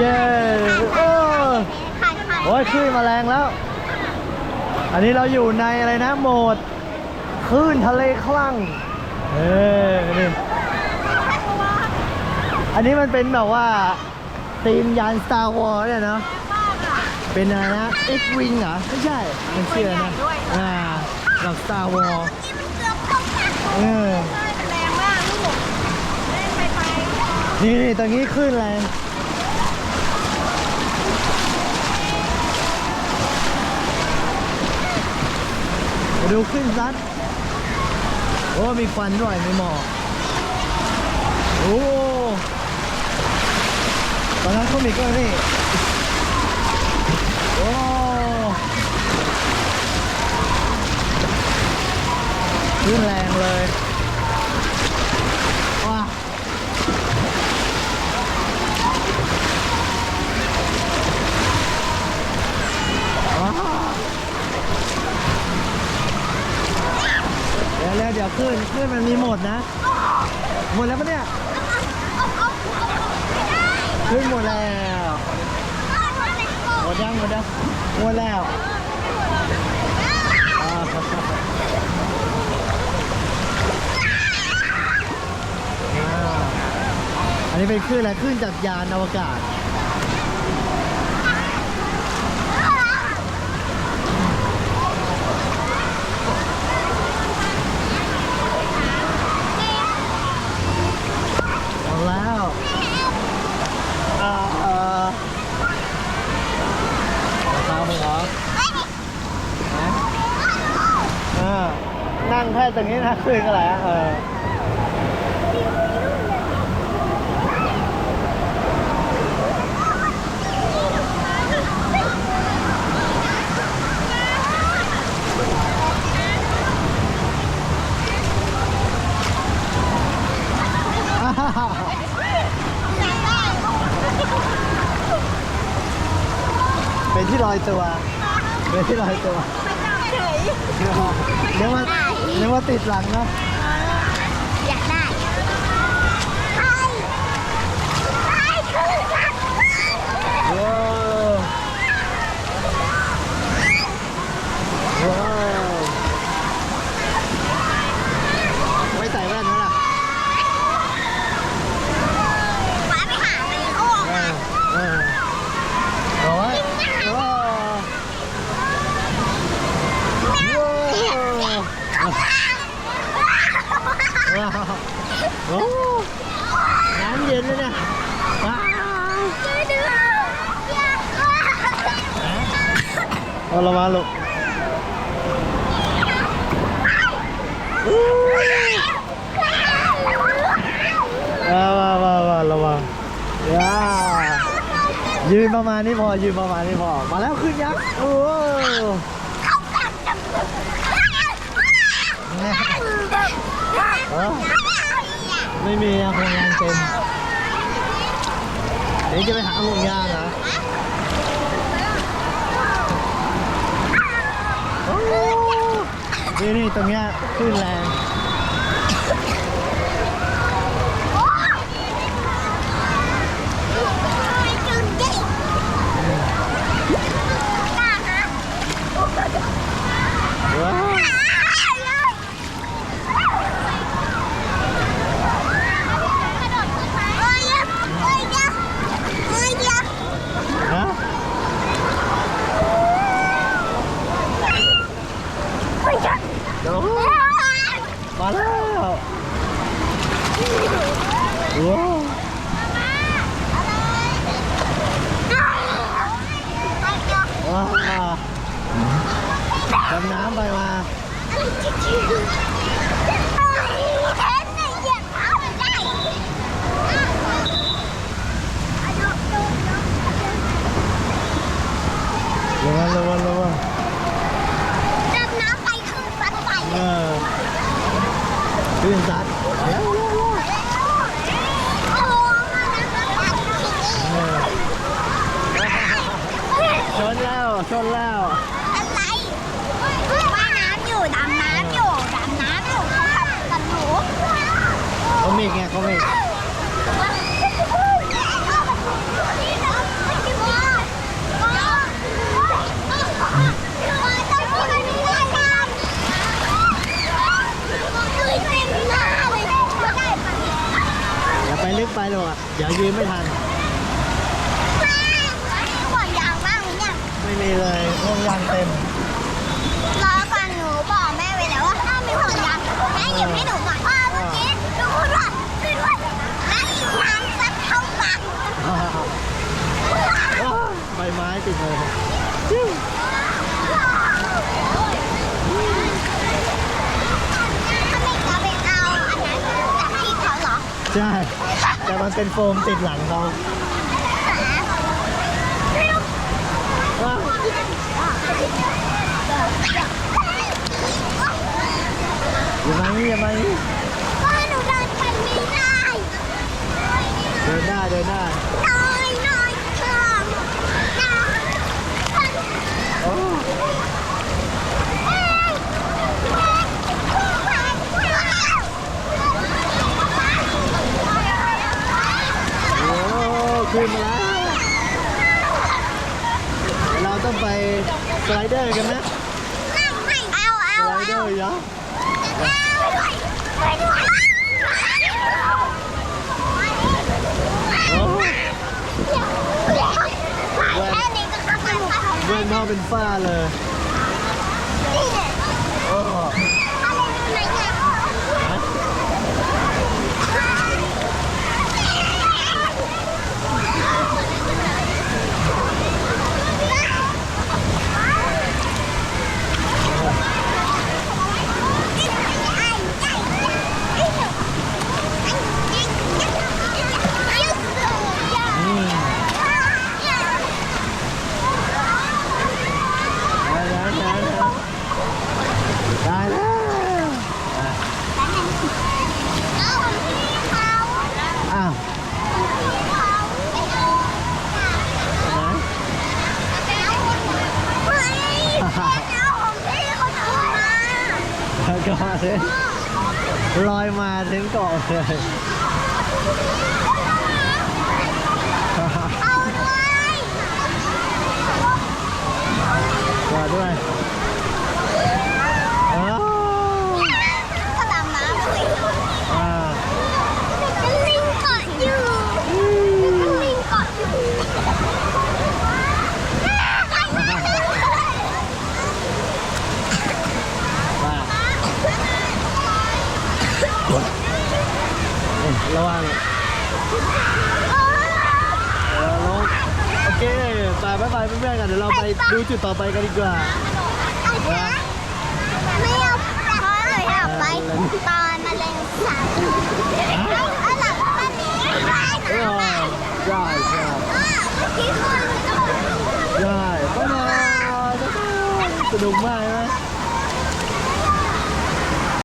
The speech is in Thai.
เย้เออคันคันโอ้ยคลื่นมาแรงแล้ว อันนี้เราอยู่ในอะไรนะโหมดคลื่นทะเลคลั่ง เออนี่อันนี้มันเป็นแบบว่าตีมยาน Star Wars เนี่ยเนาะเป็นอะไรนะ X-Wing เหรอ ไม่ใช่ มันเชื่ออะไรนะ อ่าแบบ Star Wars นี่มันเกือบตกนะเออแรงมากลูกเล่นไปไปนี่นี่ตรงนี้คลื่นแรง มาดูขึ้นซัดโอ้มีควันด้วยมีหมอกโอ้ตอนนั้นเขามีก็นี่โอ้ขึ้นแรงเลย ว้า ว้าวเดี๋ยวแล้วเดี๋ยว ขึ้นขึ้นมันมีหมดนะ หมดแล้วปะเนี่ยขึ้นหมดแล้วหมดยังหมดยังหมดแล้วอันนี้เป็นคลื่นอะไรคลื่นจากยานอวกาศ เอาแล้วเอ่อเอ่อราคามึงเหรอฮะเออ นั่งแค่ตรงนี้นะคืนกันแหละเออเป็นที่ลอยตัวเป็นที่ลอยตัว เดี๋ยวเดี๋ยวว่า นึกว่าติดหลังนะ อยากได้ไปไปคือกันโอ้ว้าวไม่ใส่แว่นนะล่ะ ป้าไปหาในโอ่ง เอ อะ อเออโอ้ยโอ้ว้าว โอ้น้ำเย็นเลยเนี่ยว้าวช่วยด้วยอยากเอาละมาลูกว้าวว้าวว้าวว้าวระวังว้าวยืนประมาณนี้พอยืนประมาณนี้พอ มาแล้วขึ้นยักษ์โอ้เนี่ย เออไม่มีอะคงานเต็มเดี๋ยวจะไปหาลุงยาเหรอโอ้นี่นี่ตรงเนี้ยขึ้นแรง ว้าวฮะเดี๋ยวมาแล้ว ว้าวว้าว ชนแล้ว อะไรว่ายน้ำอยู่ดำน้ำอยู่ดำน้ำอยู่เขาขับกับหนูเขามีไงเขามีอย่าไปลึกไปหรอกอย่ายืนไม่ทัน ห่วงยางเต็มรอก่อนหนูบอกแม่ไว้แล้วว่าถ้ามีห่วงยางแม่หยิบให้หนูหน่อยพ่อเมื่อกี้หนูพูดว่าช่วยด้วยแม่หยิบน้ำซัดเข้าปากใบไม้ติดเลยถ้าไม่กลับไปเอาอันนั้นจากพี่เขาเหรอใช่ แต่มันเป็นโฟมติดหลังเขาว้าวอย่ามา นี่อย่ามานี่พ่อหนูเดินไปไม่ได้เดินได้เดินได้น้อยน้อยเชิงน้อยโอ้โหขึ้นมาแล้วเราต้องไปสไลเดอร์กันไหมเอาเอาสไลเดอเอาร์เหรอโอ้แค่นี้ก็เข้าไปแล้ว เว้นพ่อเป็นฝ้าเลย โอ้โห อืมได้แล้วได้แล้ว ได้แล้วอะอ้าวนะแล้วก็เลยลอยมาถึงเกาะเลยเอาด้วยกอดด้วยอ้าว ก็ดำน้ำด้วย อ่า เป็นลิงเกาะอยู่เป็นลิงเกาะอยู่ ว่าเอ้ย ระวังเออลงโอเคไปบ๊ายบายเพื่อนๆกันเดี๋ยวเราไปดูจุดต่อไปกันดีกว่าไม่เอาเพราะหนูอยากไปตอนมะเร็งสาบเอาหลังบ้านนี้ได้เออนะได้ใช่เมื่อกี้คนได้บ๊ายบายสนุกมากนะ